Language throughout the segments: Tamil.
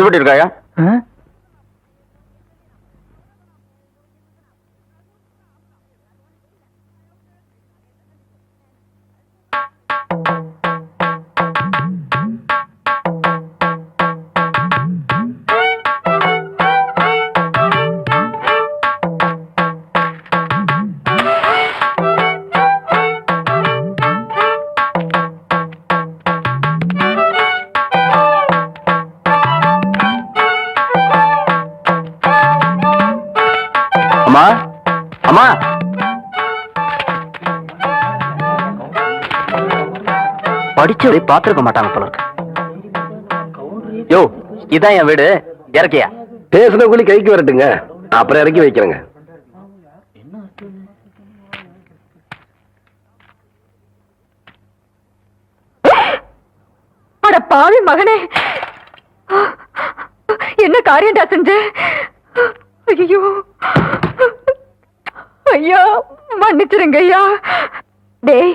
யோ திருப்பட்டி இருக்காயா ஆ? அம்மா படிச்சு பாத்துருக்க மாட்டாங்க போல இருக்கு. யோ இதான் என் வீடு. இறக்கியா? பேசுன கூலி கைக்கு வரட்டுங்க. அப்புறம் இறக்கி வைக்கிறேங்க. அட பாவி மகனே. என்ன காரியம்டா செஞ்ச? ஐயோ ஐயா மன்னிச்சிருங்க ஐயா. டேய்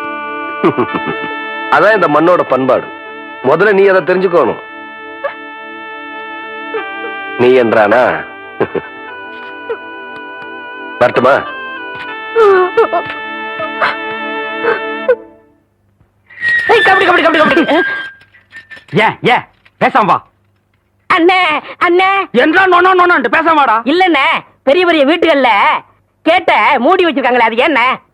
அதான் இந்த மண்ணோட பண்பாடு. முதல்ல நீ அதை தெரிஞ்சுக்கணும். நீ என்றானா? வரட்டுமா? கபடி கபடி கபடி கபடி. ஏன் ஏன் பேசாம வா. அண்ணே அண்ணே. என்றா பேசாம வாடா. இல்லண்ணே பெரிய பெரிய வீட்டுகள்ல கேட்ட மூடி வச்சிருக்காங்களே அது என்ன?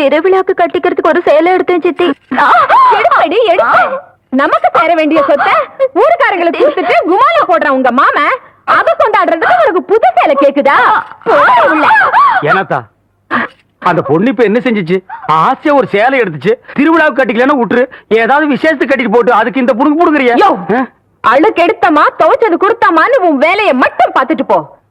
திருவிழாக்கு கட்டிக்கிறதுக்கு ஒரு சேலை எடுத்தேன் சித்தி. எடுப்படி எடுப்பு. நமக்கு சேர வேண்டிய சொத்தை ஊருக்காரங்களுக்கு கொடுத்துட்டு குமால போடுற உங்க மாம. அத கொண்டாடுறதுக்கு உனக்கு புது சேலை கேக்குதா. ஏனாத்தா அந்த பொண்ணு இப்ப என்ன செஞ்சுச்சு? ஆசையா ஒரு சேலை எடுத்துச்சு. திருவிழாவுக்கு கட்டிக்கலன்னா விட்டுரு ஏதாவது விசேஷத்துக்கு கட்டிட்டு போட்டு அதுக்கு இந்த புடுங்க புடுங்குறியா? யோ அழுக்கு எடுத்தமா துவைச்சது கொடுத்தமான்னு உன் வேலைய மட்டும் பார்த்துட்டு போ.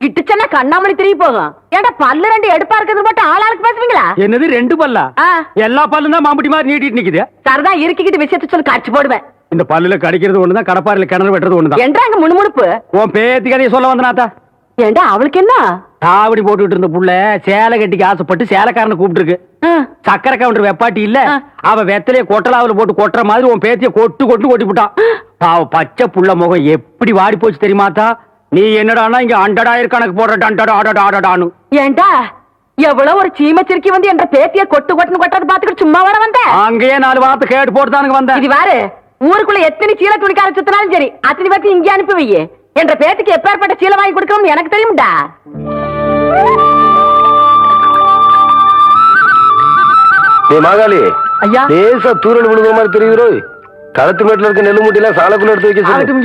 கிட்டுச்சன்னா கண்ணாமணி திரும்பி போகும். ஏன்டா பல்லு ரெண்டு எடுப்பா இருக்கிறது மட்டும் ஆளாளுக்கு பேசுவீங்களா? என்னது ரெண்டு பல்லா. எல்லா பல்லும் தான் மாம்பட்டி மாதிரி நீட்டிட்டு நிக்குது. சரிதான் இருக்கிக்கிட்டு விஷயத்த சொல்லி காட்சி போடுவேன். இந்த பல்லுல கடிக்கிறது ஒண்ணுதான் கடப்பாரில கிணறு வெட்டுறது ஒண்ணுதான். என்றா அங்க முணுமுணுப்பு? உன் பேத்தி கதையை சொல்ல வந்தனாத்தா ஏண்டா அவளுக்கு என்ன? காவடி போட்டுட்டு இருந்த புள்ள சேலை கட்டிக்கு ஆசைப்பட்டு சேலைக்காரனை கூப்பிட்டு இருக்கு ஆ. சக்கரை கவுண்டர் வெப்பாட்டி இல்ல. அவ வெத்தலைய கொட்டலாவுல போட்டு கொட்டுற மாதிரி உன் பேத்திய கொட்டு கொட்டு கொட்டி விட்டான். பாவ பச்சை புள்ள முகம் எப்படி வாடி போச்சு தெரியுமாத்தா நீ என்னடானா இங்க அண்டடாயிரம் கணக்கு போடுற டண்டடா அடடா அடடான்னு. ஏண்டா? எவ்வளவு ஒரு சீமச்சிருக்கி வந்து என்ற பேத்திய கொட்டு கொட்டுன்னு கொட்டது பாத்துக்கிட்டு சும்மா வர வந்த? அங்கேயே நாலு வார்த்தை கேட்டு போட்டுதானுங்க வந்தேன் இது வாரு ஊருக்குள்ள எத்தனை சீல துணிக்கார சுத்தினாலும் சரி அத்தனை பேர்த்து இங்கே அனுப்பி வையே என்ற பேத்துக்கு எப்பேற்பட்ட சீலை வாங்கி கொடுக்கணும்னு எனக்கு தெரியும்டா. நீ மாகாளி ஐயா. லேசா தூரல் விழுகிற மாதிரி தெரியுதோ களத்து மேட்டுல இருக்க நெல்லு மூட்டையெல்லாம் சாலைக்குள்ள எடுத்து வைக்க சொல்லு. ஆகட்டும்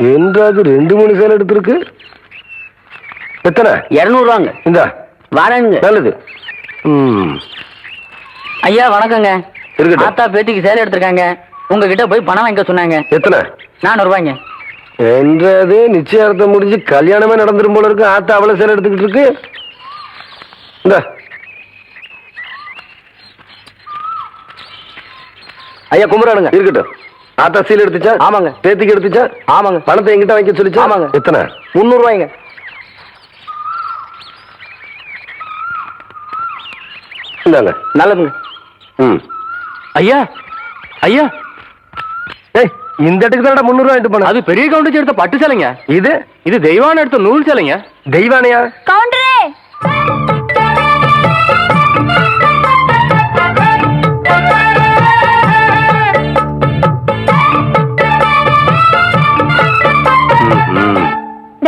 என்றாது ரெண்டு மணி சேலை எடுத்திருக்கு. எத்தனை? இருநூறுவாங்க. இந்தா. வரேங்க நல்லது. ம். ஐயா வணக்கங்க. இருக்கட்டும். ஆத்தா பேத்திக்கு சேலை எடுத்திருக்காங்க. உங்ககிட்ட போய் பணம் வாங்கிக்க சொன்னாங்க. எத்தனை? நானூறு ரூபாய்ங்க என்றது நிச்சயார்த்தம் முடிஞ்சு கல்யாணமே நடந்துரும் போல இருக்கு. ஆத்தா அவளை சேலை எடுத்துக்கிட்டு இருக்கு. இந்த. ஐயா கும்பிடானுங்க இருக்கட்டும். ஆத்தா சீல் எடுத்துச்சா? ஆமாங்க. பேத்திக்கு எடுத்துச்சா? ஆமாங்க. பணத்தை எங்கிட்ட வாங்கி சொல்லிச்சா? ஆமாங்க. எத்தனை? முந்நூறு ரூபாய்ங்க இந்தாங்க. நல்லதுங்க. ம். ஐயா ஐயா. ஏய் இந்த இடத்துக்கு தான் முந்நூறு ரூபாய் எடுத்து போன? அது பெரிய கவுண்டிச்சு எடுத்த பட்டு சேலைங்க. இது? இது தெய்வான எடுத்த நூல் சேலைங்க. தெய்வானையா? கவுண்டரே!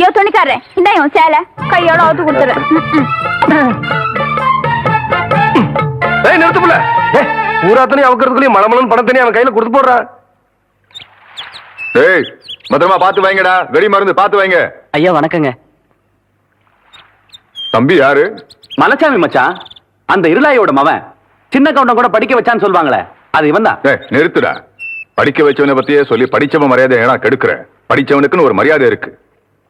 யோ துணிக்காரன் இந்த உன் சேலை கையோட அவுத்து கொடுத்துறேன் ஏய் நிறுத்து புள்ள ஏய் பூராத்தனையும் அவக்கிறதுக்குள்ளேயும் மலமலன் பணத்தனையும் அவன் கையில கொடுத்து போடுறா ஏய் பத்திரமா பாத்து வைங்கடா வெடி மருந்து பாத்து வைங்க ஐயா வணக்கங்க தம்பி யாரு மலைச்சாமி மச்சான் அந்த இருளாயோட மவன் சின்ன கவுண்டம் கூட படிக்க வச்சான்னு சொல்லுவாங்களே அது இவன் தான் நிறுத்துடா படிக்க வச்சவனை பத்தியே சொல்லி படிச்சவன் மரியாதை ஏன்னா கெடுக்கிற படிச்சவனுக்குன்னு ஒரு மரியாதை இருக்கு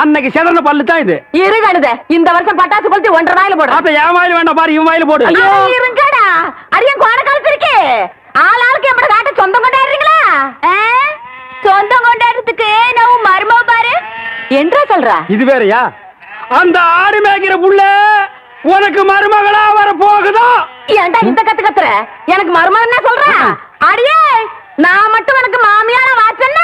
அன்னைக்கு சிதறன பல்லு தான் இது. இரு கழுத இந்த வருஷம் பட்டாசு கொளுத்தி ஒன்றரை நாயில போடு. ஆத்தா என் வாயில வேண்டாம் பாரு இவன் வாயில போடு. இருங்கடா. அடியன் கோட காலத்து இருக்கு. ஆள் ஆளுக்கு எப்படி காட்ட சொந்தம் கொண்டாடுறீங்களா? சொந்தம் கொண்டாடுறதுக்கு நான் மருமக பாரு. என்றா சொல்ற? இது வேறயா? அந்த ஆடு மேய்க்கிற புள்ள உனக்கு மருமகளா வர போகுதா? ஏன்டா இந்த கத்து கத்துற? எனக்கு மருமகன் என்ன சொல்ற? அடியே நான் மட்டும் உனக்கு மாமியார வாச்சன்னா?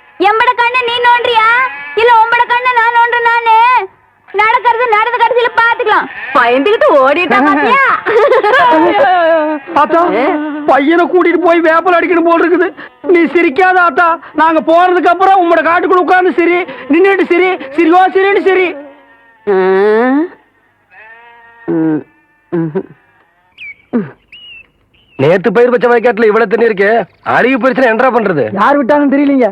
எம்பட கண்ணை நீ நோண்டியா இல்ல உம்பட கண்ணை நான் நோண்டு நானு நடக்கிறது நடந்த கடைசியில பாத்துக்கலாம். பயந்துகிட்டு ஓடிட்டா பாத்தியா? ஆத்தா பையனை கூட்டிட்டு போய் வேப்பல் அடிக்கணும் போல் இருக்குது. நீ சிரிக்காத ஆத்தா. நாங்க போனதுக்கு அப்புறம் உங்களோட காட்டுக்குள்ள உட்கார்ந்து சிரி நின்னுட்டு சிரி சிரிவா சிரின்னு சிரி. நேத்து பயிர் பச்சை வயக்காட்டுல இவ்வளவு தண்ணி இருக்கு அருகி போயிருச்சுன்னா என்னடா பண்றது? யார் விட்டாங்கன்னு தெரியலீங்க.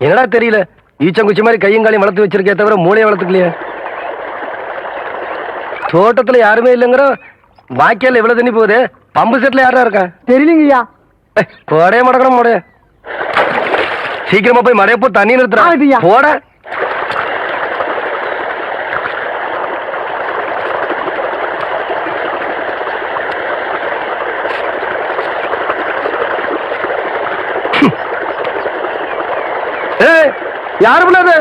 என்னடா தெரியல? ஈச்சங்குச்சி மாதிரி கையும் காலையும் வளர்த்து வச்சிருக்கே தவிர மூளையை வளர்த்துக்கலையே. தோட்டத்துல யாருமே இல்லைங்கிற வாய்க்கால இவ்வளவு தண்ணி போகுது? பம்பு செட்ல யாரா இருக்கா? தெரியலீங்கய்யா. ஏய், போடே மடக்கணும் போட சீக்கிரமா போய் மடைய போ தண்ணி ஆகுதுய்யா. நிறுத்துறா போட ஏய் யாரு பண்ணாது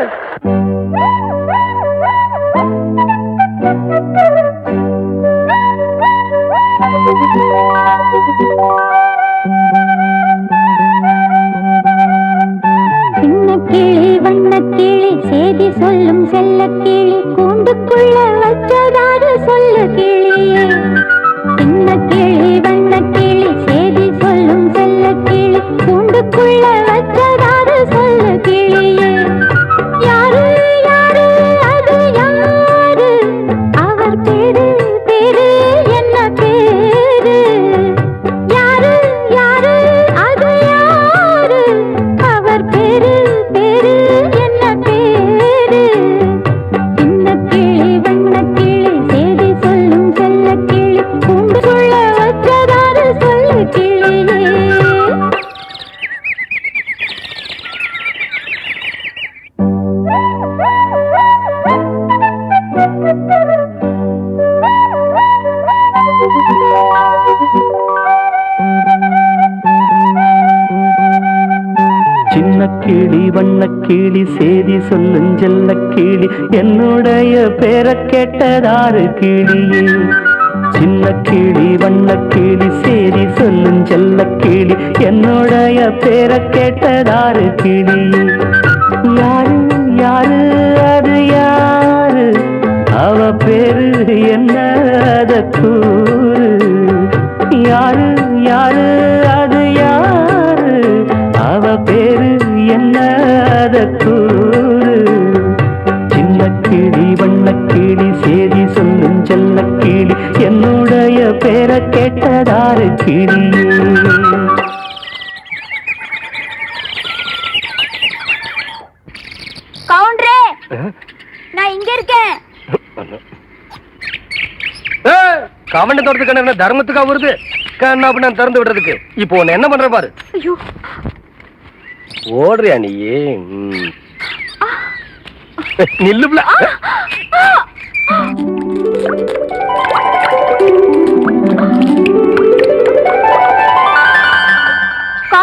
கெட்டதாறு கிளியே. சின்ன கிளி வண்ண கிளி சேரி சொல்லும் செல்ல கிளி. என்னுடைய பேரை கேட்டதாரு கிளியே யாரு யாரு அது யாரு? அவ பேரு என்ன அத கூறு. யாரு யாரு அது கிளியே கவுண்டரே நான் இங்க இருக்கேன். கவண்ட தோட்டத்துக்கு என்ன தர்மத்துக்கா வருது? கண்ணா நான் திறந்து விடுறதுக்கு. இப்போ உன்னை என்ன பண்ற பாரு? ஐயோ. ஓடுறியா நீ. நில்லுப்ல.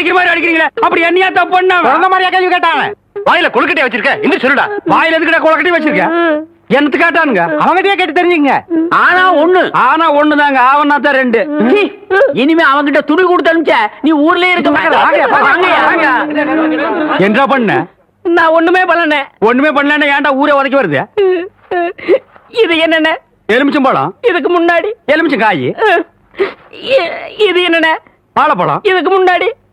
அடிக்கிற மாதிரி அடிக்கிறீங்களே? அப்படி என்னையா தப்பு பண்ண? குழந்தை மாதிரியா கேள்வி கேட்டாங்க வாயில கொழுக்கட்டையா வச்சிருக்க. இன்னும் சொல்லுடா. வாயில எதுக்கிட்ட குளக்கட்டி வச்சிருக்க? என்னத்து கேட்டானுங்க? அவங்ககிட்டயே கேட்டு தெரிஞ்சுங்க. ஆனா ஒண்ணு. ஆனா ஒண்ணுதாங்க. ஆவனா தான் ரெண்டு இனிமே அவங்கிட்ட துணி கொடுத்து அனுப்பிச்ச நீ ஊர்லயே இருக்க. என்ன பண்ண? நான் ஒண்ணுமே பண்ணல. ஒண்ணுமே பண்ணலன்னா ஏன்டா ஊரே உதைக்க வருது? இது என்னென்ன? எலுமிச்சம்பழம் இதுக்கு முன்னாடி. எலுமிச்சம் காய். இது என்னென்ன? வாழைப்பழம். இதுக்கு முன்னாடி.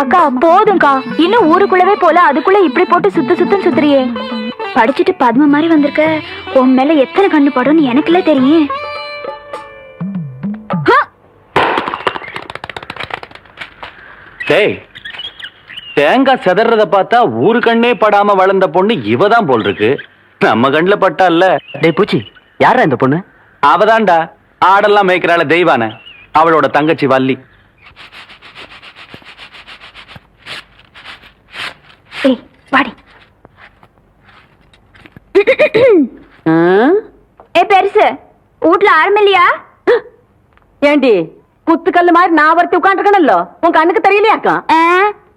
அக்கா போதும்க்கா. இன்னும் ஊருக்குள்ளவே போல அதுக்குள்ள இப்படி போட்டு சுத்து சுத்தம் சுத்துறியே. படிச்சுட்டு பத்ம மாதிரி வந்திருக்க. உன் மேல எத்தனை கண்ணு படும்னு எனக்குல தெரியும். டேய் தேங்காய் செதறத பார்த்தா ஊரு கண்ணே படாம வளர்ந்த பொண்ணு இவதான் போல் இருக்கு. நம்ம கண்ணுல பட்டா இல்ல டேய் பூச்சி. யாரா இந்த பொண்ணு? அவதான்டா. ஆடெல்லாம் மேய்க்கிறாள தெய்வான. அவளோட தங்கச்சி வள்ளி. ஏ பெருசு வீட்ல ஆரம்பில்லையா ஏண்டி குத்துக்கல்லு மாதிரி நான் ஒருத்தி உட்காந்துருக்கணும்ல உன் கண்ணுக்கு தெரியலையாக்கா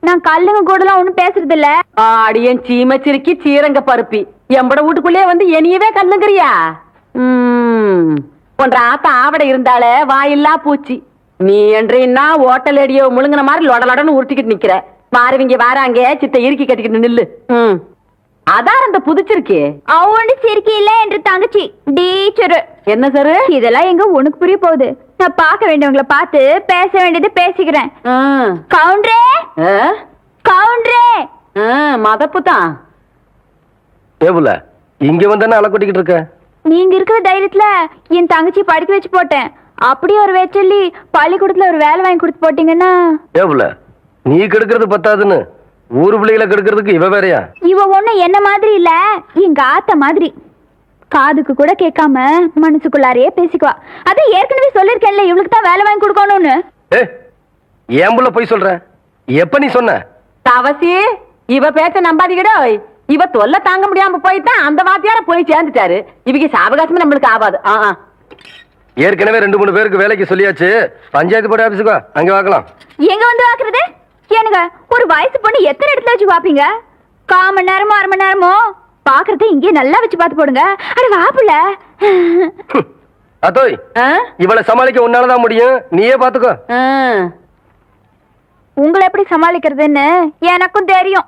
நான் கல்லுங்க கூடலாம் ஒண்ணும் பேசுறது இல்ல ஆடியன் சீம சிறுக்கி சீரங்க பருப்பி. எம்பட வீட்டுக்குள்ளே வந்து என்னையவே கல்லுங்கிறியா? ம். உன்ற ஆத்தா ஆவட இருந்தாலே வாயில்லா பூச்சி. நீ என்றீன்னா ஓட்டல் அடியோ முழுங்கின மாதிரி லொட லொடன்னு உருட்டிக்கிட்டு நிக்கிற. மாறுவிங்க வாராங்க சித்த இறுக்கி கட்டிக்கிட்டு நில்லு. ம். அதான் அந்த புதிச்சிருக்கே. அவனு சிரிக்கி இல்ல என்று தங்கச்சி. டீச்சரு என்ன சாரு? இதெல்லாம் எங்க உனக்கு புரிய போகுது. நான் பார்க்க வேண்டியவங்கள பார்த்து பேச வேண்டியது பேசிக்கிறேன். ம். கவுண்டரே? கவுண்டரே? மதப்பு தான். ஏபுல இங்க வந்தானே அலை கொட்டிக்கிட்டு இருக்க? நீங்க இருக்கிற தைரியத்துல என் தங்கச்சி படிக்க வச்சு போட்டேன். அப்படியே ஒரு வேச்சொல்லி பள்ளிக்கூடத்துல ஒரு வேலை வாங்கி கொடுத்து போட்டீங்கன்னா? ஏபுல நீ கெடுக்கிறது பத்தாதுன்னு ஊரு பிள்ளைகளை கெடுக்கிறதுக்கு இவ வேறயா? இவ ஒண்ணு என்ன மாதிரி இல்ல எங்க ஆத்த மாதிரி. காதுக்கு கூட கேட்காம மனசுக்குள்ளாரையே பேசிக்குவா. அதான் ஏற்கனவே சொல்லிருக்கேன்ல இவளுக்கு தான் வேலை வாங்கி கொடுக்கணும்னு. ஏ ஏன் புள்ள போய் சொல்ற? எப்ப நீ சொன்ன? தவசி இவ பேச்ச நம்பாதீங்கடோ. இவ தொல்லை தாங்க முடியாம போயிட்டான் அந்த வாத்தியார போய் சேர்ந்துட்டாரு. இவங்க சாவகாசமே நம்மளுக்கு ஆகாது ஆ ஆ. ஏற்கனவே ரெண்டு மூணு பேருக்கு வேலைக்கு சொல்லியாச்சு. பஞ்சாயத்து போர்டு ஆபீஸுக்கு அங்க பார்க்கலாம் எங்க வந்து பாக்குறது ஏனுங்க ஒரு வயசு பொண்ணு எத்தனை இடத்துல வச்சு பாப்பீங்க? கால் மணி நேரமோ அரை மணி நேரமோ? பாக்குறத இங்கே நல்லா வச்சு பார்த்து போடுங்க. அட வாப்புல அதோய் ஆ? இவளை சமாளிக்க உன்னாலதான் முடியும். நீயே பாத்துக்கோ. உங்களை எப்படி சமாளிக்கிறதுன்னு எனக்கும் தெரியும்.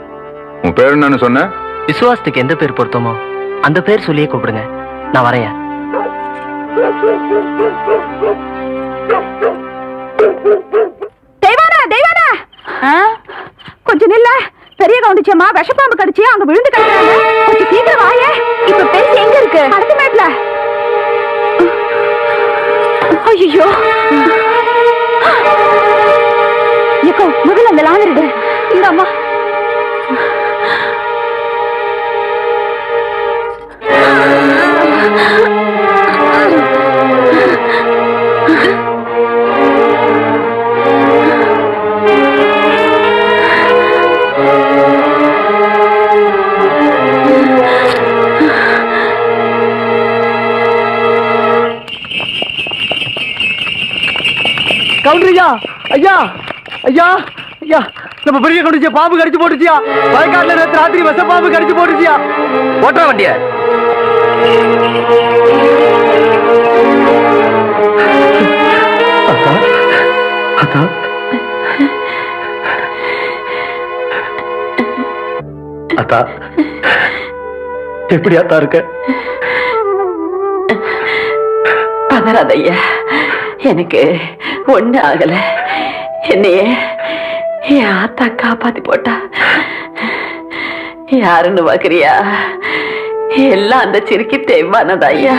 உன் பேர் என்னன்னு சொன்ன? விசுவாசத்துக்கு எந்த பேர் பொருத்தமோ அந்த பேர் சொல்லியே கூப்பிடுங்க. நான் வரையா தெய்வானா தெய்வானா? கொஞ்சம் நில்ல. பெரிய கவுண்டிச்சம்மா விஷப்பாம்பு கடிச்சு அங்க விழுந்து கிடக்குறாங்க. கொஞ்சம் சீக்கிரம் வாயே. இப்ப பெருசு எங்க இருக்கு? அடுத்த மேட்ல. ஐயோ ஏக்கோ முதல்ல அந்த லாந்தர் இந்த அம்மா கவுண்டர் ஐயா ஐயா ஐயா ஐயா நம்ம பெரிய கவுண்டிச்சியா பாம்பு கடிச்சு போட்டுச்சியா? வயக்காட்டுல நேத்து ராத்திரி விஷ பாம்பு கடிச்சு போட்டுச்சியா? ஓட்டுற வண்டிய. அத்தா? எப்படி அத்தா இருக்க? பதறாத எனக்கு ஒண்ணு ஆகல என்னையே என் ஆத்தா காப்பாத்தி போட்டா. யாருன்னு பாக்குறியா? எல்லாம் அந்த சிரிக்கு தேவானதா ஐயா?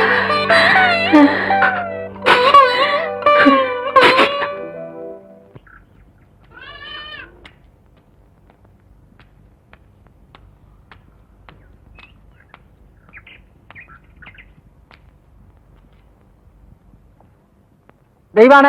தெய்வான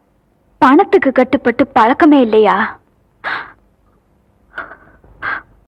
பணத்துக்கு கட்டுப்பட்டு பழக்கமே இல்லையா?